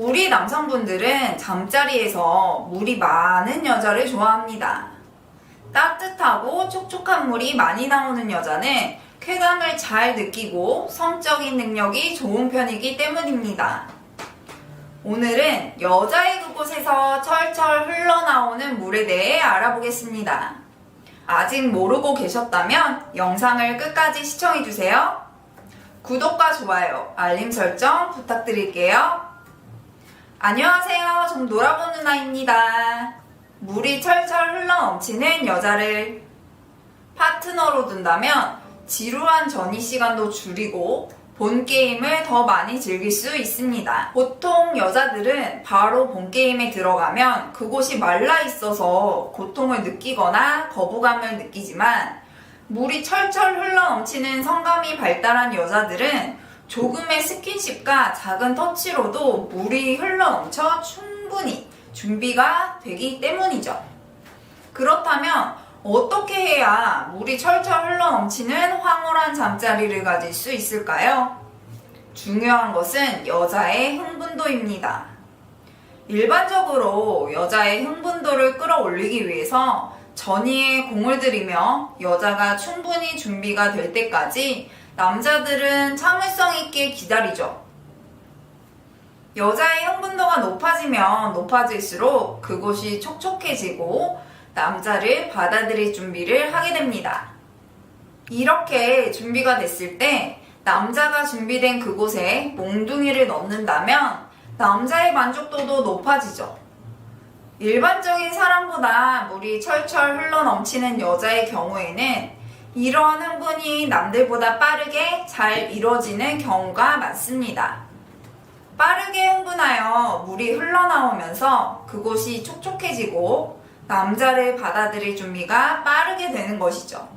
우리 남성분들은 잠자리에서 물이 많은 여자를 좋아합니다. 따뜻하고 촉촉한 물이 많이 나오는 여자는 쾌감을 잘 느끼고 성적인 능력이 좋은 편이기 때문입니다. 오늘은 여자의 그곳에서 철철 흘러나오는 물에 대해 알아보겠습니다. 아직 모르고 계셨다면 영상을 끝까지 시청해주세요. 구독과 좋아요, 알림 설정 부탁드릴게요. 안녕하세요. 좀 놀아본 누나입니다. 물이 철철 흘러 넘치는 여자를 파트너로 둔다면 지루한 전이 시간도 줄이고 본 게임을 더 많이 즐길 수 있습니다. 보통 여자들은 바로 본 게임에 들어가면 그곳이 말라 있어서 고통을 느끼거나 거부감을 느끼지만 물이 철철 흘러 넘치는 성감이 발달한 여자들은 조금의 스킨십과 작은 터치로도 물이 흘러 넘쳐 충분히 준비가 되기 때문이죠. 그렇다면 어떻게 해야 물이 철철 흘러 넘치는 황홀한 잠자리를 가질 수 있을까요? 중요한 것은 여자의 흥분도입니다. 일반적으로 여자의 흥분도를 끌어올리기 위해서 전이에 공을 들이며 여자가 충분히 준비가 될 때까지 남자들은 참을성 있게 기다리죠. 여자의 흥분도가 높아지면 높아질수록 그곳이 촉촉해지고 남자를 받아들일 준비를 하게 됩니다. 이렇게 준비가 됐을 때 남자가 준비된 그곳에 몽둥이를 넣는다면 남자의 만족도도 높아지죠. 일반적인 사람보다 물이 철철 흘러 넘치는 여자의 경우에는 이러한 흥분이 남들보다 빠르게 잘 이루어지는 경우가 많습니다. 빠르게 흥분하여 물이 흘러나오면서 그곳이 촉촉해지고 남자를 받아들일 준비가 빠르게 되는 것이죠.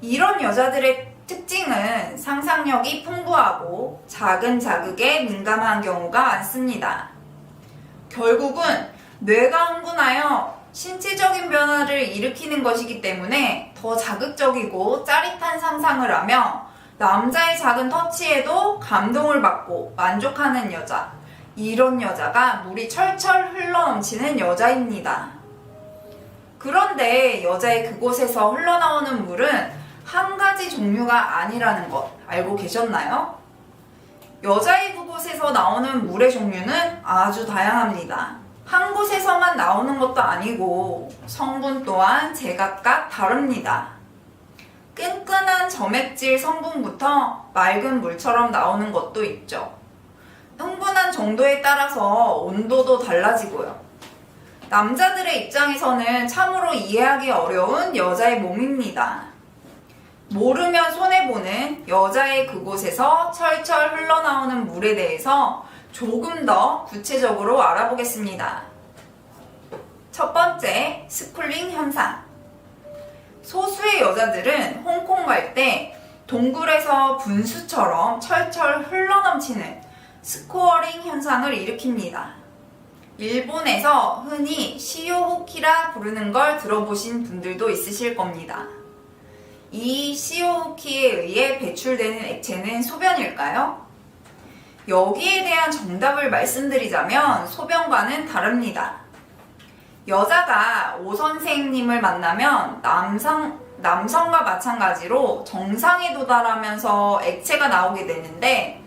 이런 여자들의 특징은 상상력이 풍부하고 작은 자극에 민감한 경우가 많습니다. 결국은 뇌가 흥분하여 신체적인 변화를 일으키는 것이기 때문에 더 자극적이고 짜릿한 상상을 하며 남자의 작은 터치에도 감동을 받고 만족하는 여자. 이런 여자가 물이 철철 흘러 넘치는 여자입니다. 그런데 여자의 그곳에서 흘러나오는 물은 한 가지 종류가 아니라는 것 알고 계셨나요? 여자의 그곳에서 나오는 물의 종류는 아주 다양합니다. 한 곳에서만 나오는 것도 아니고 성분 또한 제각각 다릅니다. 끈끈한 점액질 성분부터 맑은 물처럼 나오는 것도 있죠. 흥분한 정도에 따라서 온도도 달라지고요. 남자들의 입장에서는 참으로 이해하기 어려운 여자의 몸입니다. 모르면 손해보는 여자의 그곳에서 철철 흘러나오는 물에 대해서 조금 더 구체적으로 알아보겠습니다. 첫 번째, 스쿨링 현상. 소수의 여자들은 홍콩 갈 때 동굴에서 분수처럼 철철 흘러넘치는 스코어링 현상을 일으킵니다. 일본에서 흔히 시오호키라 부르는 걸 들어보신 분들도 있으실 겁니다. 이 시오호키에 의해 배출되는 액체는 소변일까요? 여기에 대한 정답을 말씀드리자면 소변과는 다릅니다. 여자가 오 선생님을 만나면 남성, 남성과 마찬가지로 정상에 도달하면서 액체가 나오게 되는데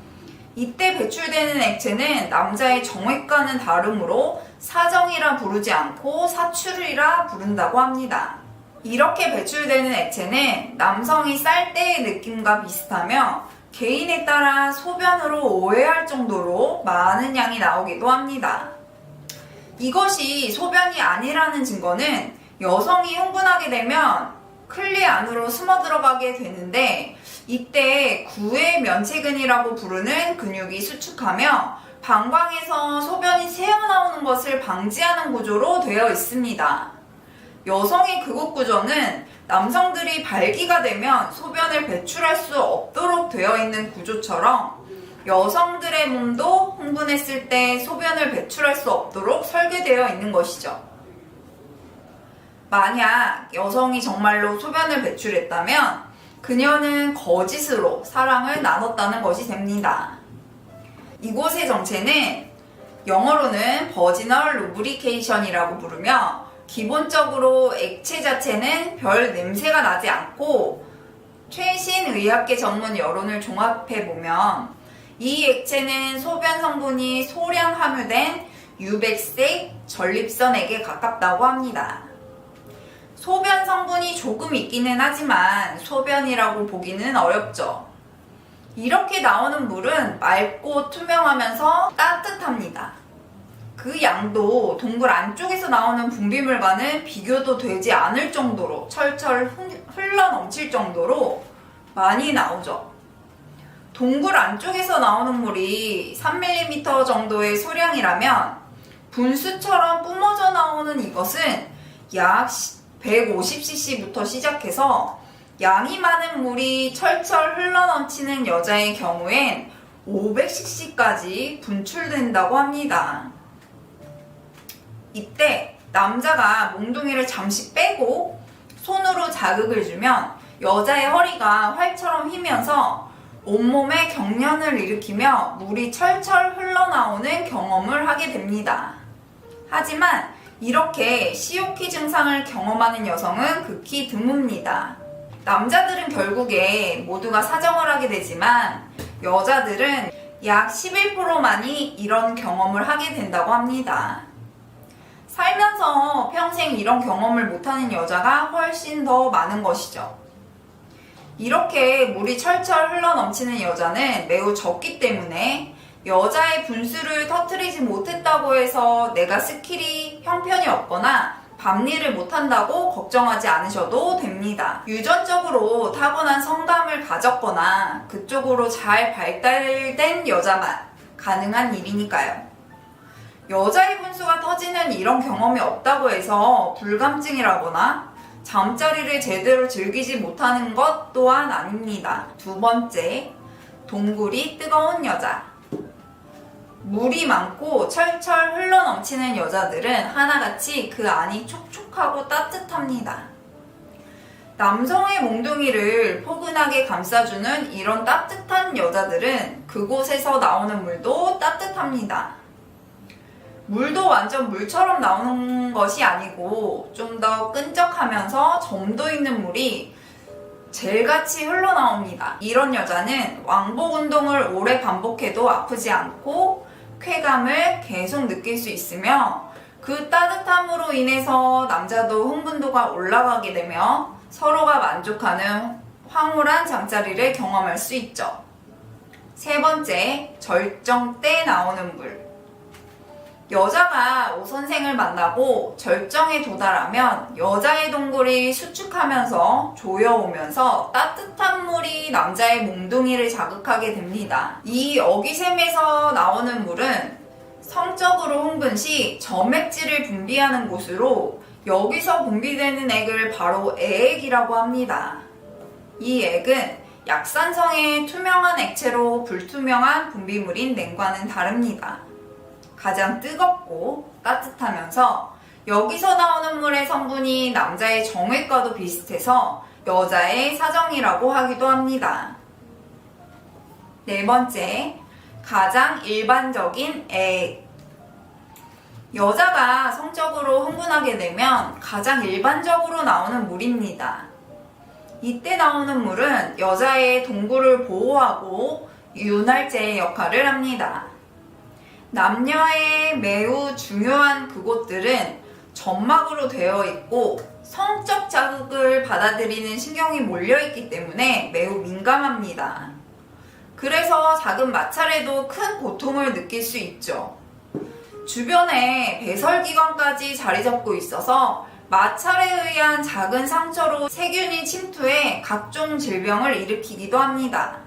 이때 배출되는 액체는 남자의 정액과는 다르므로 사정이라 부르지 않고 사출이라 부른다고 합니다. 이렇게 배출되는 액체는 남성이 쌀 때의 느낌과 비슷하며 개인에 따라 소변으로 오해할 정도로 많은 양이 나오기도 합니다. 이것이 소변이 아니라는 증거는 여성이 흥분하게 되면 클리 안으로 숨어 들어가게 되는데 이때 구의 면체근이라고 부르는 근육이 수축하며 방광에서 소변이 새어나오는 것을 방지하는 구조로 되어 있습니다. 여성의 극옥 구조는 남성들이 발기가 되면 소변을 배출할 수 없도록 되어 있는 구조처럼 여성들의 몸도 흥분했을 때 소변을 배출할 수 없도록 설계되어 있는 것이죠. 만약 여성이 정말로 소변을 배출했다면 그녀는 거짓으로 사랑을 나눴다는 것이 됩니다. 이곳의 정체는 영어로는 버지널 루브리케이션이라고 부르며 기본적으로 액체 자체는 별 냄새가 나지 않고 최신 의학계 전문 여론을 종합해 보면 이 액체는 소변 성분이 소량 함유된 유백색 전립선액에 가깝다고 합니다. 소변 성분이 조금 있기는 하지만 소변이라고 보기는 어렵죠. 이렇게 나오는 물은 맑고 투명하면서 따뜻합니다. 그 양도 동굴 안쪽에서 나오는 분비물과는 비교도 되지 않을 정도로 철철 흘러 넘칠 정도로 많이 나오죠. 동굴 안쪽에서 나오는 물이 3mm 정도의 소량이라면 분수처럼 뿜어져 나오는 이것은 약 150cc부터 시작해서 양이 많은 물이 철철 흘러 넘치는 여자의 경우엔 500cc까지 분출된다고 합니다. 이때 남자가 몽둥이를 잠시 빼고 손으로 자극을 주면 여자의 허리가 활처럼 휘면서 온몸에 경련을 일으키며 물이 철철 흘러나오는 경험을 하게 됩니다. 하지만 이렇게 시오키 증상을 경험하는 여성은 극히 드뭅니다. 남자들은 결국에 모두가 사정을 하게 되지만 여자들은 약 11%만이 이런 경험을 하게 된다고 합니다. 살면서 평생 이런 경험을 못하는 여자가 훨씬 더 많은 것이죠. 이렇게 물이 철철 흘러 넘치는 여자는 매우 적기 때문에 여자의 분수를 터트리지 못했다고 해서 내가 스킬이 형편이 없거나 밤일을 못한다고 걱정하지 않으셔도 됩니다. 유전적으로 타고난 성감을 가졌거나 그쪽으로 잘 발달된 여자만 가능한 일이니까요. 여자의 분수가 터지는 이런 경험이 없다고 해서 불감증이라거나 잠자리를 제대로 즐기지 못하는 것 또한 아닙니다. 두 번째, 동굴이 뜨거운 여자. 물이 많고 철철 흘러넘치는 여자들은 하나같이 그 안이 촉촉하고 따뜻합니다. 남성의 몽둥이를 포근하게 감싸주는 이런 따뜻한 여자들은 그곳에서 나오는 물도 따뜻합니다. 물도 완전 물처럼 나오는 것이 아니고 좀 더 끈적하면서 점도 있는 물이 젤같이 흘러나옵니다. 이런 여자는 왕복 운동을 오래 반복해도 아프지 않고 쾌감을 계속 느낄 수 있으며 그 따뜻함으로 인해서 남자도 흥분도가 올라가게 되며 서로가 만족하는 황홀한 잠자리를 경험할 수 있죠. 세 번째, 절정 때 나오는 물. 여자가 오 선생을 만나고 절정에 도달하면 여자의 동굴이 수축하면서 조여오면서 따뜻한 물이 남자의 몽둥이를 자극하게 됩니다. 이 어기샘에서 나오는 물은 성적으로 흥분 시 점액질을 분비하는 곳으로 여기서 분비되는 액을 바로 애액이라고 합니다. 이 액은 약산성의 투명한 액체로 불투명한 분비물인 냉과는 다릅니다. 가장 뜨겁고 따뜻하면서 여기서 나오는 물의 성분이 남자의 정액과도 비슷해서 여자의 사정이라고 하기도 합니다. 네 번째, 가장 일반적인 액. 여자가 성적으로 흥분하게 되면 가장 일반적으로 나오는 물입니다. 이때 나오는 물은 여자의 동굴을 보호하고 윤활제의 역할을 합니다. 남녀의 매우 중요한 그곳들은 점막으로 되어 있고 성적 자극을 받아들이는 신경이 몰려있기 때문에 매우 민감합니다. 그래서 작은 마찰에도 큰 고통을 느낄 수 있죠. 주변에 배설기관까지 자리 잡고 있어서 마찰에 의한 작은 상처로 세균이 침투해 각종 질병을 일으키기도 합니다.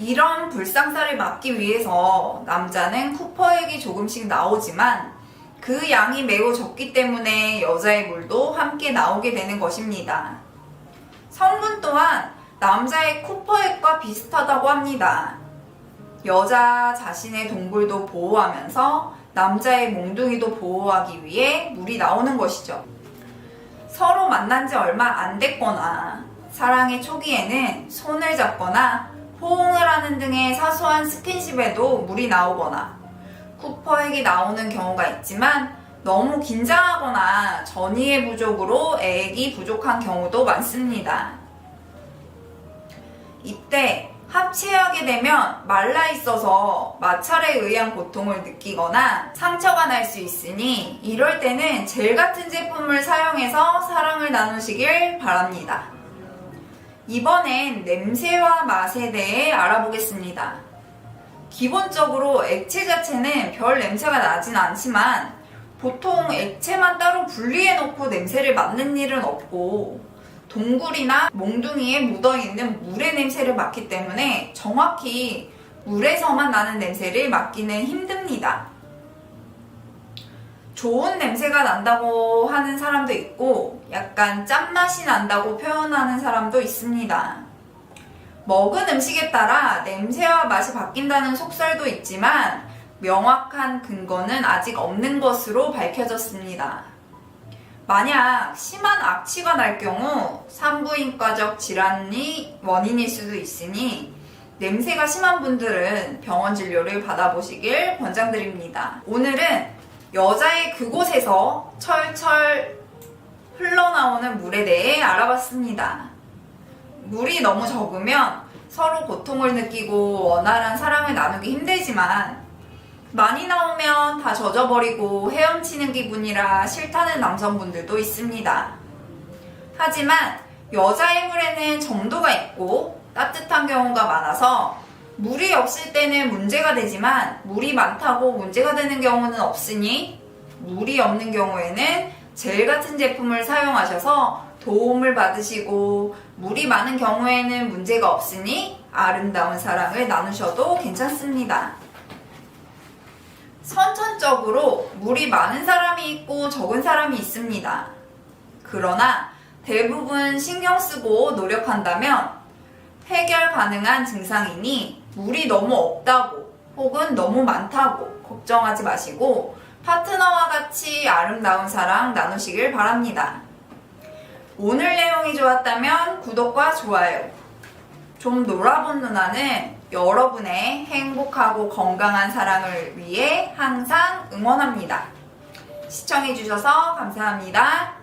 이런 불상사를 막기 위해서 남자는 쿠퍼액이 조금씩 나오지만 그 양이 매우 적기 때문에 여자의 물도 함께 나오게 되는 것입니다. 성분 또한 남자의 쿠퍼액과 비슷하다고 합니다. 여자 자신의 동굴도 보호하면서 남자의 몽둥이도 보호하기 위해 물이 나오는 것이죠. 서로 만난 지 얼마 안 됐거나 사랑의 초기에는 손을 잡거나 포옹을 하는 등의 사소한 스킨십에도 물이 나오거나 쿠퍼액이 나오는 경우가 있지만 너무 긴장하거나 전이의 부족으로 액이 부족한 경우도 많습니다. 이때 합체하게 되면 말라 있어서 마찰에 의한 고통을 느끼거나 상처가 날 수 있으니 이럴 때는 젤 같은 제품을 사용해서 사랑을 나누시길 바랍니다. 이번엔 냄새와 맛에 대해 알아보겠습니다. 기본적으로 액체 자체는 별 냄새가 나진 않지만 보통 액체만 따로 분리해 놓고 냄새를 맡는 일은 없고 동굴이나 몽둥이에 묻어있는 물의 냄새를 맡기 때문에 정확히 물에서만 나는 냄새를 맡기는 힘듭니다. 좋은 냄새가 난다고 하는 사람도 있고 약간 짠맛이 난다고 표현하는 사람도 있습니다. 먹은 음식에 따라 냄새와 맛이 바뀐다는 속설도 있지만 명확한 근거는 아직 없는 것으로 밝혀졌습니다. 만약 심한 악취가 날 경우 산부인과적 질환이 원인일 수도 있으니 냄새가 심한 분들은 병원 진료를 받아보시길 권장드립니다. 오늘은 여자의 그곳에서 철철 흘러나오는 물에 대해 알아봤습니다. 물이 너무 적으면 서로 고통을 느끼고 원활한 사랑을 나누기 힘들지만 많이 나오면 다 젖어버리고 헤엄치는 기분이라 싫다는 남성분들도 있습니다. 하지만 여자의 물에는 점도가 있고 따뜻한 경우가 많아서 물이 없을 때는 문제가 되지만 물이 많다고 문제가 되는 경우는 없으니 물이 없는 경우에는 젤 같은 제품을 사용하셔서 도움을 받으시고 물이 많은 경우에는 문제가 없으니 아름다운 사랑을 나누셔도 괜찮습니다. 선천적으로 물이 많은 사람이 있고 적은 사람이 있습니다. 그러나 대부분 신경 쓰고 노력한다면 해결 가능한 증상이니 물이 너무 없다고 혹은 너무 많다고 걱정하지 마시고 파트너와 같이 아름다운 사랑 나누시길 바랍니다. 오늘 내용이 좋았다면 구독과 좋아요. 좀 놀아본 누나는 여러분의 행복하고 건강한 사랑을 위해 항상 응원합니다. 시청해주셔서 감사합니다.